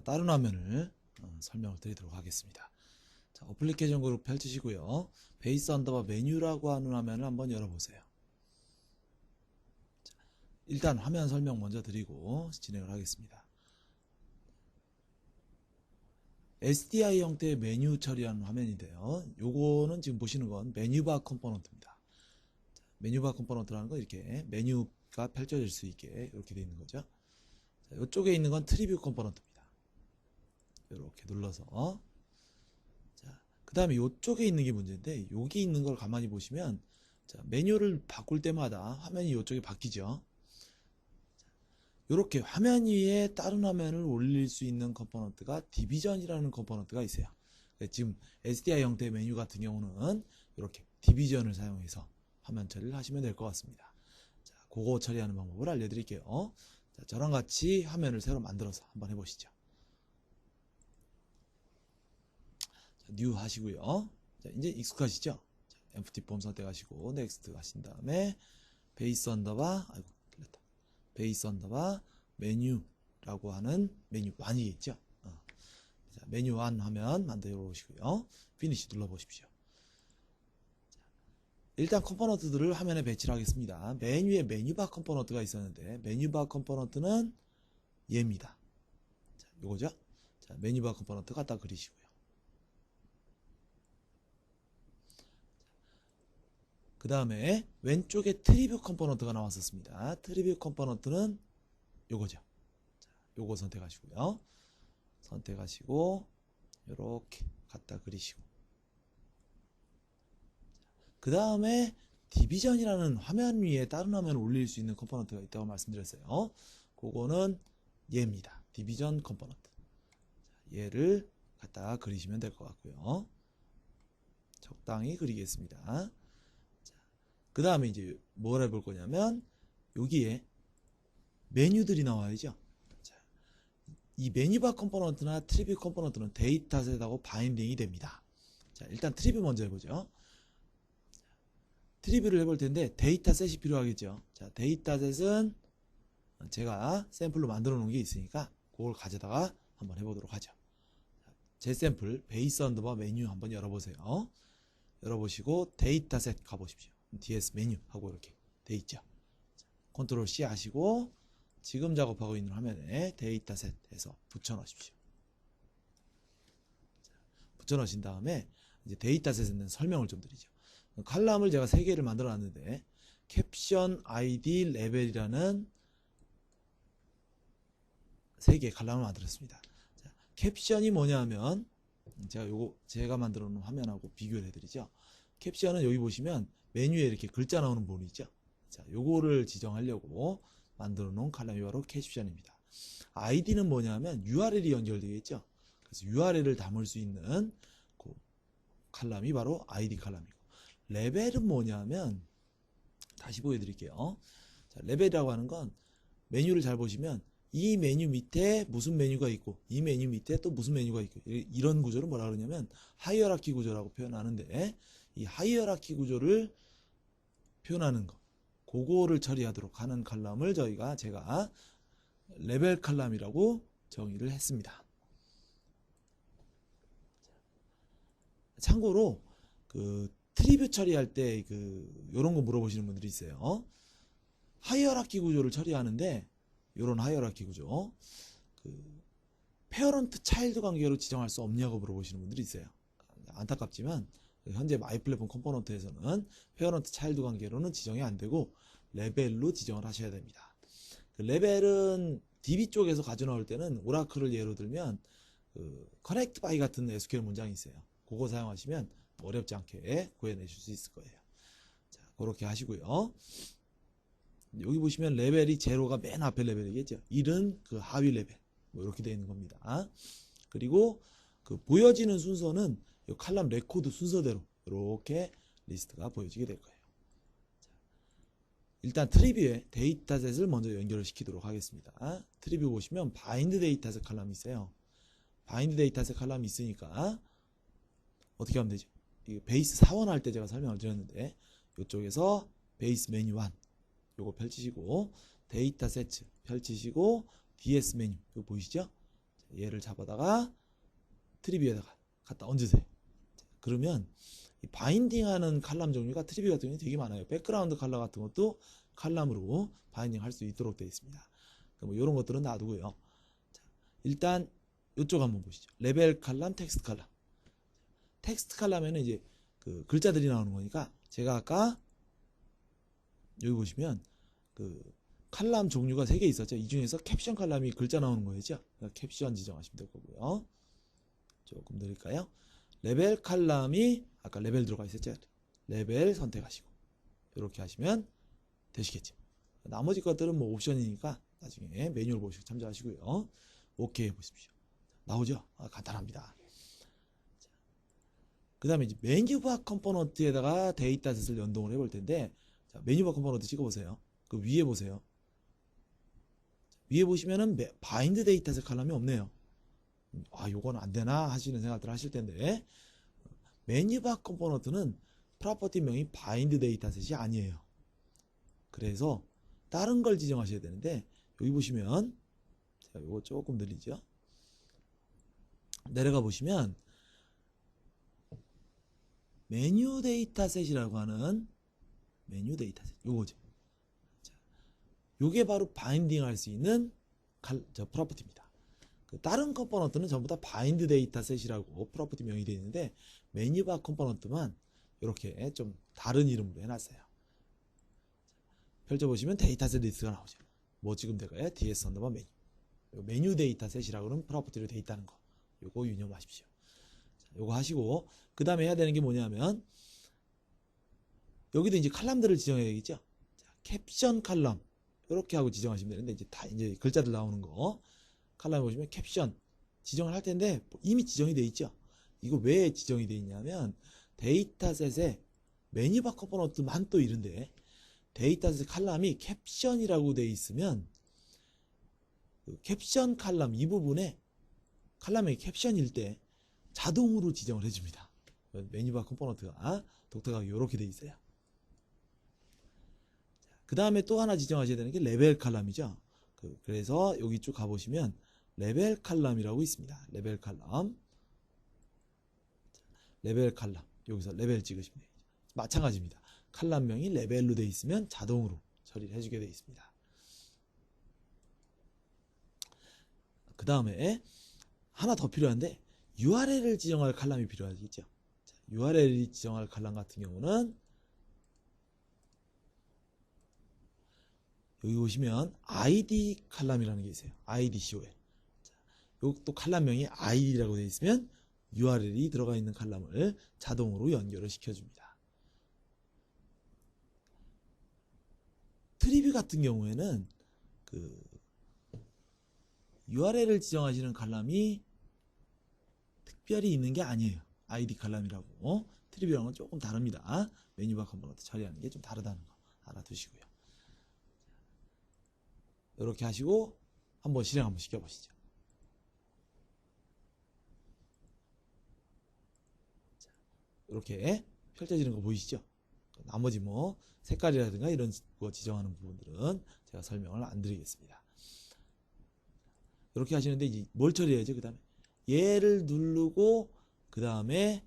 아, 다른 화면을 어, 설명을 드리도록 하겠습니다. 자, 어플리케이션 그룹 펼치시고요. 베이스 언더바 메뉴라고 하는 화면을 한번 열어보세요. 자, 일단 화면 설명 먼저 드리고 진행을 하겠습니다. SDI 형태의 메뉴 처리하는 화면인데요. 요거는 지금 보시는 건 메뉴바 컴포넌트입니다. 자, 메뉴바 컴포넌트라는 건 이렇게 메뉴가 펼쳐질 수 있게 이렇게 되어 있는 거죠. 자, 이쪽에 있는 건 트리뷰 컴포넌트입니다. 이렇게 눌러서 자, 그 다음에 이쪽에 있는 게 문제인데 여기 있는 걸 가만히 보시면 자, 메뉴를 바꿀 때마다 화면이 이쪽에 바뀌죠. 이렇게 화면 위에 다른 화면을 올릴 수 있는 컴포넌트가 디비전이라는 컴포넌트가 있어요. 그러니까 지금 SDI 형태의 메뉴 같은 경우는 이렇게 디비전을 사용해서 화면 처리를 하시면 될 것 같습니다. 자, 그거 처리하는 방법을 알려드릴게요. 자, 저랑 같이 화면을 새로 만들어서 한번 해보시죠. 자, 뉴 하시고요. 자, 이제 익숙하시죠? 자, empty 폼 선택하시고 next 하신 다음에 베이스 언더바 아이고 틀렸다. 베이스 언더바 메뉴라고 하는 메뉴 1이 있죠. 어. 자, 메뉴 1 화면 만들어 보시고요. 피니시 눌러 보십시오. 일단 컴포넌트들을 화면에 배치를 하겠습니다. 맨 위에 메뉴바 컴포넌트가 있었는데 메뉴바 컴포넌트는 얘입니다. 자, 요거죠? 자, 메뉴바 컴포넌트 갖다 그리시고요. 그 다음에 왼쪽에 트리뷰 컴포넌트가 나왔었습니다. 트리뷰 컴포넌트는 요거죠. 자, 요거 선택하시고요. 선택하시고 요렇게 갖다 그리시고 그 다음에 디비전이라는 화면 위에 다른 화면을 올릴 수 있는 컴포넌트가 있다고 말씀드렸어요. 그거는 얘입니다. 디비전 컴포넌트. 자, 얘를 갖다 그리시면 될 것 같고요. 적당히 그리겠습니다. 그 다음에 이제 뭘 해볼 거냐면 여기에 메뉴들이 나와야죠. 자, 이 메뉴바 컴포넌트나 트리뷰 컴포넌트는 데이터셋하고 바인딩이 됩니다. 자, 일단 트리뷰 먼저 해보죠. 트리뷰를 해볼 텐데 데이터셋이 필요하겠죠. 자, 데이터셋은 제가 샘플로 만들어 놓은 게 있으니까 그걸 가져다가 한번 해보도록 하죠. 제 샘플 베이스 언더바 메뉴 한번 열어보세요. 열어보시고 데이터셋 가보십시오. DS 메뉴 하고 이렇게 돼 있죠. 자, 컨트롤 C 하시고 지금 작업하고 있는 화면에 데이터셋에서 붙여 넣으십시오. 붙여 넣으신 다음에 이제 데이터셋에 있는 설명을 좀 드리죠. 칼럼을 제가 세 개를 만들어 놨는데 캡션, 아이디, 레벨이라는 세 개의 칼럼을 만들었습니다. 자, 캡션이 뭐냐면 제가 요거 제가 만들어 놓은 화면하고 비교를 해드리죠. 캡션은 여기 보시면 메뉴에 이렇게 글자 나오는 부분이 있죠. 자, 요거를 지정하려고 만들어 놓은 칼럼이 바로 캡션입니다. 아이디는 뭐냐면 URL이 연결되겠죠. 그래서 URL을 담을 수 있는 그 칼럼이 바로 아이디 칼럼이고 레벨은 뭐냐면 다시 보여드릴게요. 자, 레벨이라고 하는 건 메뉴를 잘 보시면 이 메뉴 밑에 무슨 메뉴가 있고 이 메뉴 밑에 또 무슨 메뉴가 있고 이- 이런 구조를 뭐라 그러냐면 하이어라키 구조라고 표현하는데 이 하이어라키 구조를 표현하는 거 그거를 처리하도록 하는 칼럼을 저희가 제가 레벨 칼럼이라고 정의를 했습니다. 참고로 그 트리뷰 처리할 때 그 요런 거 물어보시는 분들이 있어요. 하이어라키 구조를 처리하는데 요런 하이어라키 구조 그 페어런트 차일드 관계로 지정할 수 없냐고 물어보시는 분들이 있어요. 안타깝지만 현재 마이 플랫폼 컴포넌트에서는 페어런트 차일드 관계로는 지정이 안 되고 레벨로 지정을 하셔야 됩니다. 그 레벨은 DB 쪽에서 가져 나올 때는 오라클을 예로 들면 그 커넥트 바이 같은 SQL 문장이 있어요. 그거 사용하시면 어렵지 않게 구해내실 수 있을 거예요. 자, 그렇게 하시고요. 여기 보시면 레벨이 제로가 맨 앞에 레벨이겠죠. 1은 그 하위 레벨. 뭐 이렇게 되어 있는 겁니다. 그리고 그 보여지는 순서는 이 칼럼 레코드 순서대로 이렇게 리스트가 보여지게 될 거예요. 자, 일단 트리뷰에 데이터셋을 먼저 연결을 시키도록 하겠습니다. 트리뷰 보시면 바인드 데이터셋 칼럼이 있어요. 바인드 데이터셋 칼럼이 있으니까 어떻게 하면 되죠? 이 베이스 사원 할 때 제가 설명을 드렸는데 이쪽에서 베이스 메뉴 1 요거 펼치시고 데이터 세트 펼치시고 DS 메뉴 이거 보이시죠? 얘를 잡아다가 트리 뷰에다가 갖다 얹으세요. 자, 그러면 이 바인딩하는 칼럼 종류가 트리 뷰 같은 경우는 되게 많아요. 백그라운드 칼라 같은 것도 칼럼으로 바인딩 할 수 있도록 되어 있습니다. 뭐 이런 것들은 놔두고요. 자, 일단 이쪽 한번 보시죠. 레벨 칼럼, 텍스트 칼럼. 텍스트 칼럼에는 이제 그 글자들이 나오는 거니까 제가 아까 여기 보시면 그 칼럼 종류가 3개 있었죠. 이 중에서 캡션 칼럼이 글자 나오는 거였죠. 그러니까 캡션 지정하시면 될 거고요. 조금 느릴까요? 레벨 칼럼이 아까 레벨 들어가 있었죠. 레벨 선택하시고 이렇게 하시면 되시겠죠. 나머지 것들은 뭐 옵션이니까 나중에 매뉴얼 보시고 참조하시고요. 오케이 해보십시오. 나오죠? 아, 간단합니다. 그 다음에 이제 메뉴바 컴포넌트에다가 데이터셋을 연동을 해볼 텐데 자, 메뉴바 컴포넌트 찍어보세요. 그 위에 보세요. 위에 보시면은 메- 바인드 데이터셋 칼럼이 없네요. 음, 아, 요건 안 되나 하시는 생각들 하실 텐데 메뉴바 컴포넌트는 프로퍼티 명이 바인드 데이터셋이 아니에요. 그래서 다른 걸 지정하셔야 되는데 여기 보시면 제가 요거 조금 늘리죠. 내려가 보시면 메뉴 데이터셋이라고 하는 메뉴 데이터셋 요거죠. 자, 요게 바로 바인딩 할 수 있는 칼, 저 프로퍼티입니다. 그 다른 컴포넌트는 전부 다 바인드 데이터셋이라고 프로퍼티 명이 되어 있는데 메뉴바 컴포넌트만 이렇게 좀 다른 이름으로 해놨어요. 펼쳐보시면 데이터셋 리스트가 나오죠. 뭐 지금 될까요? DS 언더바 메뉴. 요 메뉴 데이터셋이라고 하는 프로퍼티로 되어 있다는 거. 요거 유념하십시오. 자, 요거 하시고 그 다음에 해야 되는 게 뭐냐면 여기도 이제 칼럼들을 지정해야 되겠죠. 자, 캡션 칼럼 이렇게 하고 지정하시면 되는데 이제 다 이제 글자들 나오는 거 칼럼 보시면 캡션 지정을 할 텐데 이미 지정이 돼 있죠. 이거 왜 지정이 돼 있냐면 데이터셋에 매니바 컴포넌트만 또 이런데 데이터셋 칼럼이 캡션이라고 돼 있으면 그 캡션 칼럼 이 부분에 칼럼의 캡션일 때 자동으로 지정을 해줍니다. 매니바 컴포넌트가 독특하게 이렇게 돼 있어요. 그 다음에 또 하나 지정하셔야 되는 게 레벨 칼럼이죠. 그, 래서 여기 쭉 가보시면 레벨 칼럼이라고 있습니다. 레벨 칼럼. 레벨 칼럼. 여기서 레벨 찍으시면 돼요. 마찬가지입니다. 칼럼명이 레벨로 돼 있으면 자동으로 처리를 해주게 되어 있습니다. 그 다음에 하나 더 필요한데 URL을 지정할 칼럼이 필요하겠죠. URL이 지정할 칼럼 같은 경우는 여기 보시면 ID 칼럼이라는 게 있어요. ID COL. 이것도 칼럼명이 ID라고 되어 있으면 URL이 들어가 있는 칼럼을 자동으로 연결을 시켜줍니다. 트리뷰 같은 경우에는 그 URL을 지정하시는 칼럼이 특별히 있는 게 아니에요. ID 칼럼이라고. 트리뷰랑은 건 조금 다릅니다. 메뉴바 컴포넌트 처리하는 게 좀 다르다는 거 알아두시고요. 이렇게 하시고 한번 실행 한번 시켜보시죠. 이렇게 펼쳐지는 거 보이시죠? 나머지 뭐 색깔이라든가 이런 거 지정하는 부분들은 제가 설명을 안 드리겠습니다. 이렇게 하시는데 이제 뭘 처리해야죠? 그 다음에 얘를 누르고 그 다음에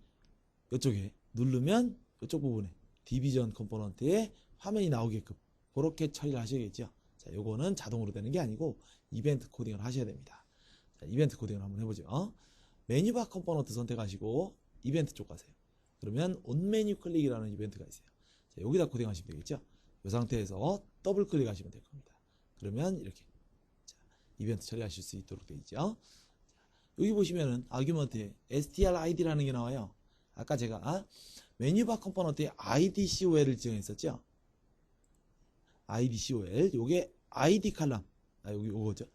이쪽에 누르면 이쪽 부분에 디비전 컴포넌트에 화면이 나오게끔 그렇게 처리를 하셔야겠죠. 자, 요거는 자동으로 되는 게 아니고 이벤트 코딩을 하셔야 됩니다. 자, 이벤트 코딩을 한번 해보죠. 메뉴바 컴포넌트 선택하시고 이벤트 쪽 가세요. 그러면 온 메뉴 클릭이라는 이벤트가 있어요. 자, 여기다 코딩하시면 되겠죠. 이 상태에서 더블 클릭하시면 될 겁니다. 그러면 이렇게 자, 이벤트 처리하실 수 있도록 되어 있죠. 자, 여기 보시면은 아규먼트에 strID라는 게 나와요. 아까 제가 메뉴바 컴포넌트에 IDCOL을 지정했었죠. IDCOL 요게 ID 칼럼 아 여기 요거죠.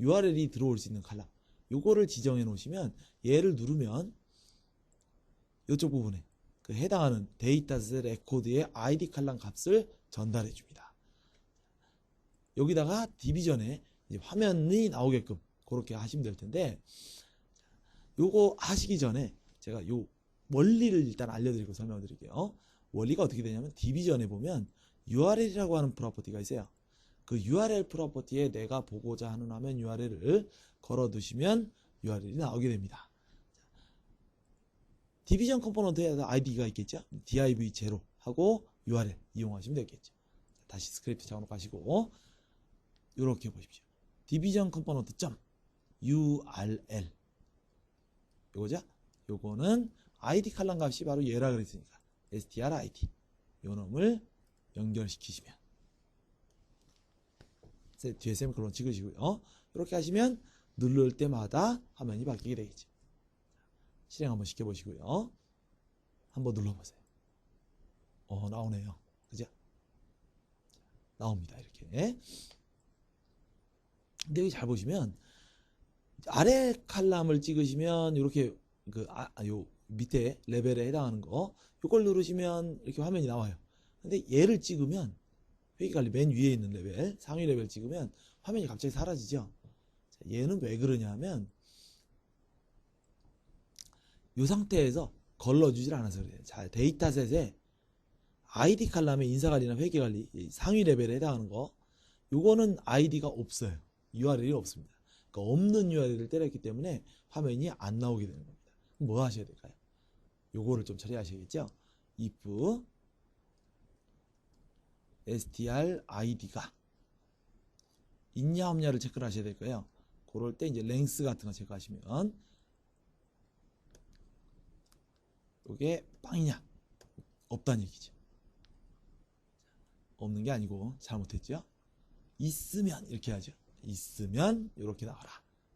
URL이 들어올 수 있는 칼럼 요거를 지정해 놓으시면 얘를 누르면 이쪽 부분에 그 해당하는 데이터셋 레코드의 ID 칼럼 값을 전달해 줍니다. 여기다가 디비전에 화면이 나오게끔 그렇게 하시면 될 텐데 요거 하시기 전에 제가 요 원리를 일단 알려드리고 설명드릴게요. 원리가 어떻게 되냐면 디비전에 보면 URL이라고 하는 프로퍼티가 있어요. 그 URL 프로퍼티에 내가 보고자 하는 화면 URL을 걸어 두시면 URL이 나오게 됩니다. 디비전 컴포넌트에 아이디가 있겠죠? div0 하고 URL 이용하시면 되겠죠. 다시 스크립트 작업 가시고 이렇게 보십시오. 디비전 컴포넌트 점 URL 요거죠? 요거는 id 칼럼 값이 바로 얘라 그랬으니까 strid 요 놈을 연결시키시면 뒤에 세미콜론 찍으시고요. 이렇게 하시면 누를 때마다 화면이 바뀌게 되겠죠. 실행 한번 시켜보시고요. 한번 눌러보세요. 어, 나오네요. 그죠? 나옵니다. 이렇게. 근데 여기 잘 보시면, 아래 칼럼을 찍으시면, 이렇게, 그, 아, 아, 요, 밑에 레벨에 해당하는 거, 요걸 누르시면 이렇게 화면이 나와요. 근데 얘를 찍으면, 회계관리 맨 위에 있는 레벨, 상위 레벨 찍으면 화면이 갑자기 사라지죠? 자, 얘는 왜 그러냐면, 이 상태에서 걸러주질 않아서 그래요. 자, 데이터셋에 아이디 칼럼에 인사관리나 회계관리 이 상위 레벨에 해당하는 거 요거는 아이디가 없어요. URL이 없습니다. 그러니까 없는 URL을 때렸기 때문에 화면이 안 나오게 되는 겁니다. 뭐 하셔야 될까요? 요거를 좀 처리하셔야겠죠? if str id가 있냐 없냐를 체크를 하셔야 될 거예요. 그럴 때 이제 랭스 같은 거 체크하시면 이게 빵이냐 없다는 얘기죠. 없는 게 아니고 잘못했죠. 있으면 이렇게 하죠. 있으면 이렇게 나와라.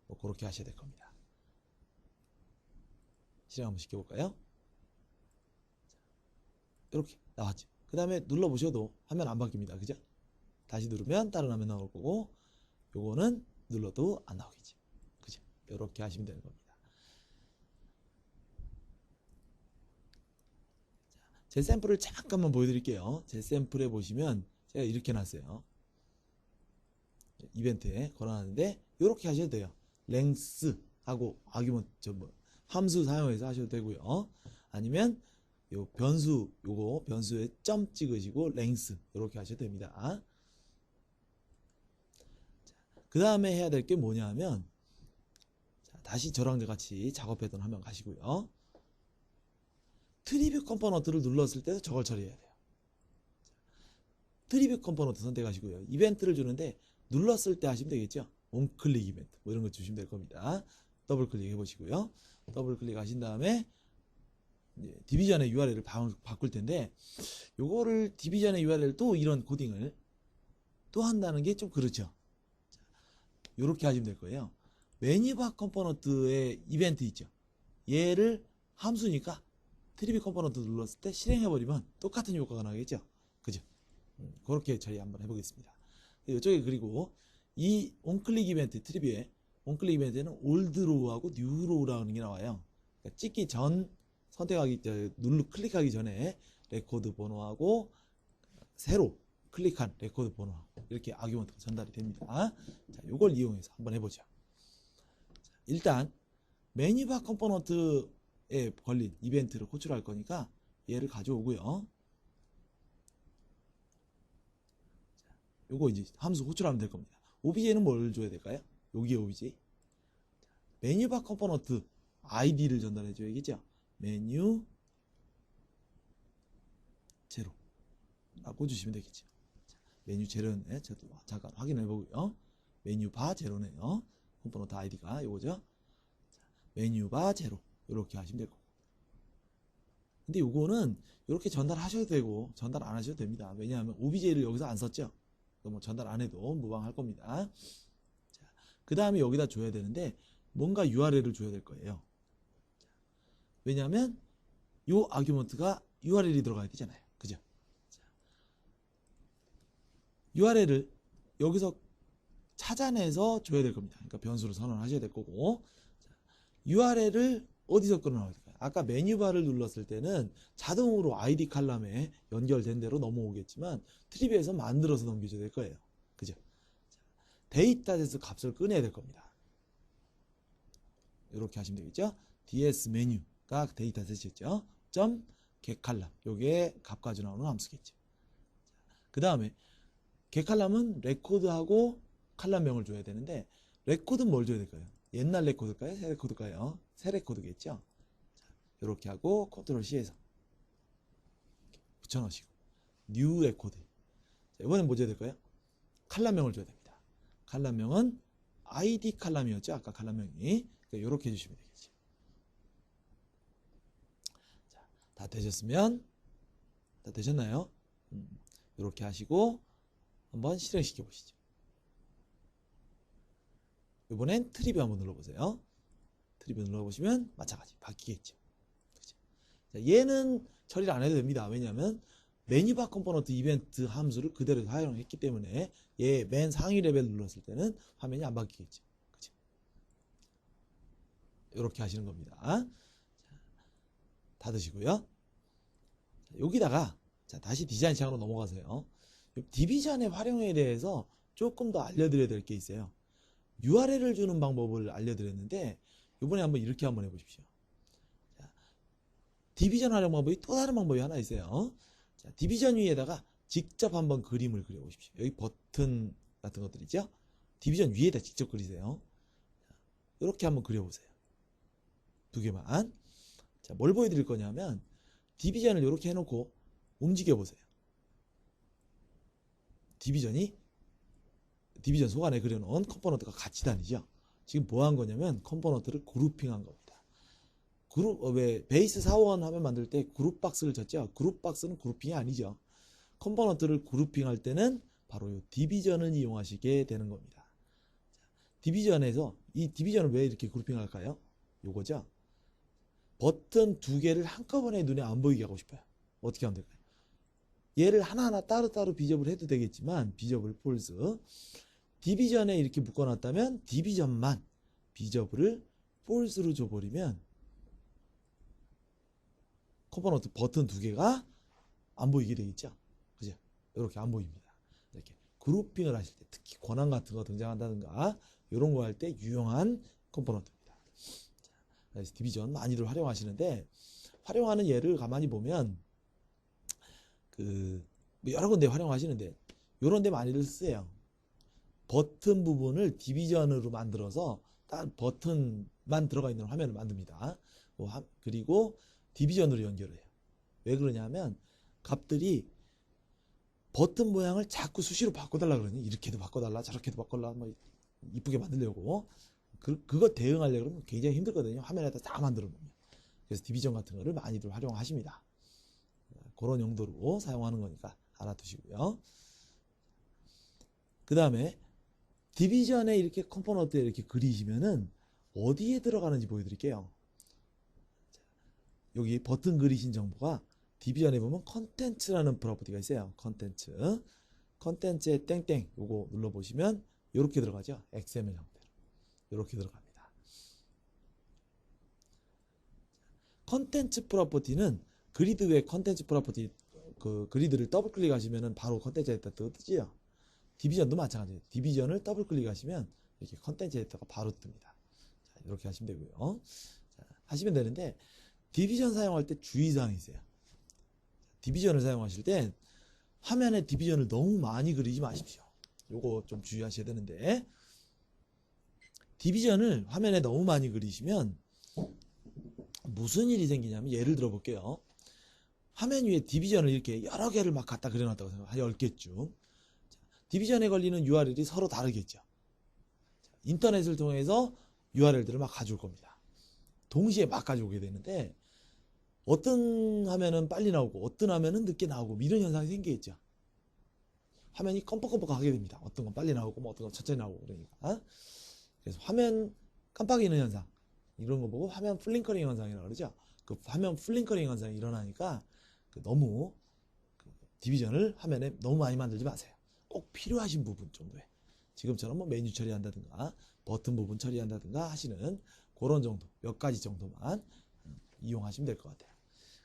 뭐 그렇게 하셔야 될 겁니다. 실행 한번 시켜볼까요? 이렇게 나왔죠. 그 다음에 눌러보셔도 화면 안 바뀝니다. 그죠? 다시 누르면 다른 화면 나올 거고 요거는 눌러도 안 나오겠죠. 그죠? 이렇게 하시면 되는 겁니다. 제 샘플을 잠깐만 보여드릴게요. 제 샘플에 보시면 제가 이렇게 놨어요. 이벤트에 걸어놨는데 이렇게 하셔도 돼요. 랭스 하고 아규먼트 저뭐 함수 사용해서 하셔도 되고요. 아니면 요 변수 요거 변수에 점 찍으시고 랭스 이렇게 하셔도 됩니다. 그 다음에 해야 될 게 뭐냐면 자, 다시 저랑 같이 작업했던 화면 가시고요. 트리뷰 컴포넌트를 눌렀을 때도 저걸 처리해야 돼요. 트리뷰 컴포넌트 선택하시고요. 이벤트를 주는데 눌렀을 때 하시면 되겠죠. 온클릭 이벤트 뭐 이런 거 주시면 될 겁니다. 더블 클릭 해 보시고요. 더블 클릭 하신 다음에 디비전의 URL을 바, 바꿀 텐데 요거를 디비전의 URL 또 이런 코딩을 또 한다는 게 좀 그렇죠. 이렇게 하시면 될 거예요. 메뉴바 컴포넌트의 이벤트 있죠. 얘를 함수니까 트리비 컴포넌트 눌렀을 때 실행해버리면 똑같은 효과가 나겠죠. 그죠? 음, 그렇게 저희 한번 해보겠습니다. 이쪽에 그리고 이 온클릭 이벤트 트리비에 온클릭 이벤트에는 올드로우하고 뉴로우라는 게 나와요. 그러니까 찍기 전 선택하기 눌러 클릭하기 전에 레코드 번호하고 새로 클릭한 레코드 번호하고 이렇게 아규먼트가 전달이 됩니다. 자, 이걸 이용해서 한번 해보죠. 자, 일단 메뉴바 컴포넌트에 걸린 이벤트를 호출할 거니까 얘를 가져오고요. 요거 이제 함수 호출하면 될 겁니다. OBJ는 뭘 줘야 될까요? 여기에 OBJ. 메뉴 바 컴포넌트 아이디를 전달해 줘야겠죠. 메뉴 제로 라고 주시면 되겠죠. 자, 메뉴 제로네. 저도 잠깐 확인해 보고요. 메뉴 바 제로네요. 컴포넌트 아이디가 요거죠. 자, 메뉴 바 제로 이렇게 하시면 될 거고. 근데 요거는 이렇게 전달하셔도 되고 전달 안 하셔도 됩니다. 왜냐하면 OBJ를 여기서 안 썼죠. 뭐 전달 안 해도 무방할 겁니다. 자, 그 다음에 여기다 줘야 되는데 뭔가 URL을 줘야 될 거예요. 자, 왜냐하면 요 아규먼트가 URL이 들어가야 되잖아요. 그죠? 자, URL을 여기서 찾아내서 줘야 될 겁니다. 그러니까 변수로 선언하셔야 될 거고 자, URL을 어디서 끌어나와야 될까요? 아까 메뉴바를 눌렀을 때는 자동으로 ID 칼럼에 연결된 대로 넘어오겠지만 트리비에서 만들어서 넘겨줘야 될 거예요. 그죠? 데이터에서 값을 꺼내야 될 겁니다. 이렇게 하시면 되겠죠? ds 메뉴가 데이터셋이었죠. 점 get 칼럼 요게 값 가지고 나오는 함수겠죠. 그 다음에 get 칼럼은 레코드하고 칼럼명을 줘야 되는데 레코드는 뭘 줘야 될까요? 옛날 레코드일까요? 새 레코드일까요? 새 레코드겠죠? 이렇게 하고 컨트롤 C에서 붙여넣으시고 뉴 레코드. 자, 이번엔 뭐 줘야 될까요? 칼럼명을 줘야 됩니다. 칼럼명은 ID 칼럼이었죠? 아까 칼럼명이. 그러니까 이렇게 해주시면 되겠죠. 자, 다 되셨으면 다 되셨나요? 음, 이렇게 하시고 한번 실행시켜 보시죠. 이번엔 트리뷰 한번 눌러보세요. 트리뷰 눌러보시면 마찬가지 바뀌겠죠. 그죠? 자, 얘는 처리를 안 해도 됩니다. 왜냐하면 메뉴바 컴포넌트 이벤트 함수를 그대로 사용했기 때문에 얘 맨 상위 레벨 눌렀을 때는 화면이 안 바뀌겠죠. 그죠? 이렇게 하시는 겁니다. 자, 여기다가 자, 다시 디자인 창으로 넘어가세요. 요 디비전의 활용에 대해서 조금 더 알려드려야 될 게 있어요. URL을 주는 방법을 알려드렸는데 이번에 한번 이렇게 한번 해보십시오. 자, 디비전 활용 방법이 또 다른 방법이 하나 있어요. 자, 디비전 위에다가 직접 한번 그림을 그려보십시오. 여기 버튼 같은 것들이죠. 디비전 위에다 직접 그리세요. 자, 이렇게 한번 그려보세요. 두 개만. 자, 뭘 보여드릴 거냐면 디비전을 이렇게 해놓고 움직여 보세요. 디비전이 디비전 속 안에 그려놓은 컴포넌트가 같이 다니죠. 지금 뭐 한 거냐면 컴포넌트를 그룹핑한 겁니다. 그룹 어, 왜 베이스 사원 화면 만들 때 그룹 박스를 쳤죠. 그룹 박스는 그룹핑이 아니죠. 컴포넌트를 그룹핑할 때는 바로 이 디비전을 이용하시게 되는 겁니다. 자, 디비전에서 이 디비전을 왜 이렇게 그룹핑할까요? 요거죠. 버튼 두 개를 한꺼번에 눈에 안 보이게 하고 싶어요. 어떻게 하면 될까요? 얘를 하나하나 따로따로 비접을 해도 되겠지만 비접을 폴스 디비전에 이렇게 묶어놨다면 디비전만 비접을 폴스로 줘버리면 컴포넌트 버튼 두 개가 안 보이게 되겠죠? 그죠? 이렇게 안 보입니다. 이렇게 그룹핑을 하실 때 특히 권한 같은 거 등장한다든가 이런 거 할 때 유용한 컴포넌트입니다. 자, 그래서 디비전 많이들 활용하시는데 활용하는 예를 가만히 보면 그뭐 여러 군데 활용하시는데 요런 데 많이들 쓰세요. 버튼 부분을 디비전으로 만들어서 딱 버튼만 들어가 있는 화면을 만듭니다. 뭐 하- 그리고 디비전으로 연결을 해요. 왜 그러냐면 값들이 버튼 모양을 자꾸 수시로 바꿔달라 그러니 이렇게도 바꿔달라 저렇게도 바꿔달라 뭐 이쁘게 만들려고 그, 그거 대응하려고 그러면 굉장히 힘들거든요. 화면에다 다 만들어 놓으면. 그래서 디비전 같은 거를 많이들 활용하십니다. 그런 용도로 사용하는 거니까 알아두시고요. 그 다음에 디비전에 이렇게 컴포넌트에 이렇게 그리시면은 어디에 들어가는지 보여드릴게요. 자, 여기 버튼 그리신 정보가 디비전에 보면 컨텐츠라는 프로퍼티가 있어요. 컨텐츠. 컨텐츠에 땡땡 요거 눌러보시면 이렇게 들어가죠. XML 형태로. 이렇게 들어갑니다. 컨텐츠 프로퍼티는 그리드 외 컨텐츠 프로퍼티 그 그리드를 더블 클릭하시면은 바로 컨텐츠 에디터 뜨지요. 디비전도 마찬가지예요. 디비전을 더블 클릭하시면 이렇게 컨텐츠 에디터가 바로 뜹니다. 자, 이렇게 하시면 되고요. 자, 하시면 되는데 디비전 사용할 때 주의사항이 있어요. 디비전을 사용하실 때 화면에 디비전을 너무 많이 그리지 마십시오. 요거 좀 주의하셔야 되는데 디비전을 화면에 너무 많이 그리시면 무슨 일이 생기냐면 예를 들어 볼게요. 화면 위에 디비전을 이렇게 여러 개를 막 갖다 그려놨다고 생각해요. 한 10개쯤. 디비전에 걸리는 URL이 서로 다르겠죠. 자, 인터넷을 통해서 URL들을 막 가져올 겁니다. 동시에 막 가져오게 되는데 어떤 화면은 빨리 나오고 어떤 화면은 늦게 나오고 뭐 이런 현상이 생기겠죠. 화면이 껌뻑껌뻑하게 됩니다. 어떤 건 빨리 나오고 뭐 어떤 건 천천히 나오고 그러니까. 그래서 화면 깜빡이는 현상 이런 거 보고 화면 플링커링 현상이라고 그러죠. 그 화면 플링커링 현상이 일어나니까 그 너무 그 디비전을 화면에 너무 많이 만들지 마세요. 꼭 필요하신 부분 정도에 지금처럼 뭐 메뉴 처리한다든가 버튼 부분 처리한다든가 하시는 그런 정도 몇 가지 정도만 음, 이용하시면 될 것 같아요.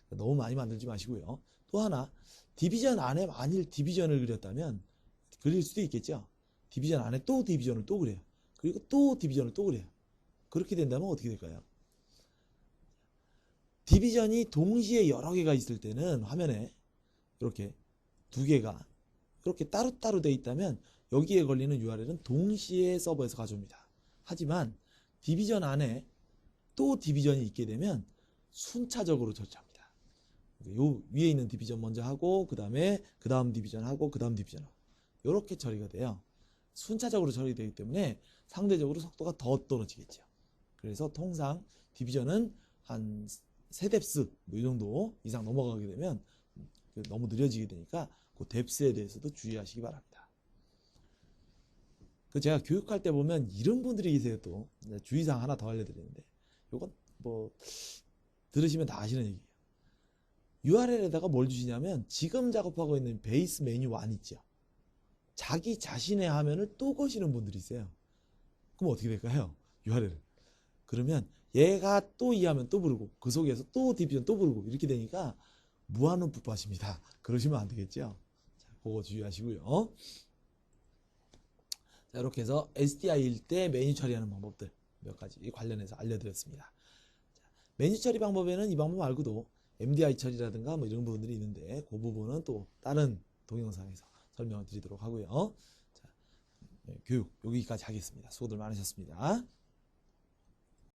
너무 많이 만들지 마시고요. 또 하나 디비전 안에 만일 디비전을 그렸다면 그릴 수도 있겠죠. 디비전 안에 또 디비전을 또 그래요. 그리고 또 디비전을 또 그래요. 그렇게 된다면 어떻게 될까요? 디비전이 동시에 여러 개가 있을 때는 화면에 이렇게 두 개가 이렇게 따로따로 돼 있다면 여기에 걸리는 URL은 동시에 서버에서 가져옵니다. 하지만 디비전 안에 또 디비전이 있게 되면 순차적으로 처리합니다. 요 위에 있는 디비전 먼저 하고 그 다음에 그 다음 디비전 하고 그 다음 디비전 하고 이렇게 처리가 돼요. 순차적으로 처리되기 때문에 상대적으로 속도가 더 떨어지겠죠. 그래서 통상 디비전은 한 세 뎁스 뭐이 정도 이상 넘어가게 되면 그 너무 느려지게 되니까 그 뎁스에 대해서도 주의하시기 바랍니다. 그 제가 교육할 때 보면 이런 분들이 계세요 또 주의사항 하나 더 알려드리는데 요건 뭐 들으시면 다 아시는 얘기예요. URL에다가 뭘 주시냐면 지금 작업하고 있는 베이스 메뉴 1 있죠. 자기 자신의 화면을 또 거시는 분들이 있어요. 그럼 어떻게 될까요? URL을. 그러면 얘가 또 이 화면 또 부르고 그 속에서 또 디비전 또 부르고 이렇게 되니까 무한은 붓밭입니다. 그러시면 안 되겠죠. 자, 그거 주의하시고요. 자, 이렇게 해서 SDI일 때 메뉴 처리하는 방법들 몇 가지 관련해서 알려드렸습니다. 자, 메뉴 처리 방법에는 이 방법 말고도 MDI 처리라든가 뭐 이런 부분들이 있는데 그 부분은 또 다른 동영상에서 설명을 드리도록 하고요. 자, 네, 교육 여기까지 하겠습니다. 수고들 많으셨습니다.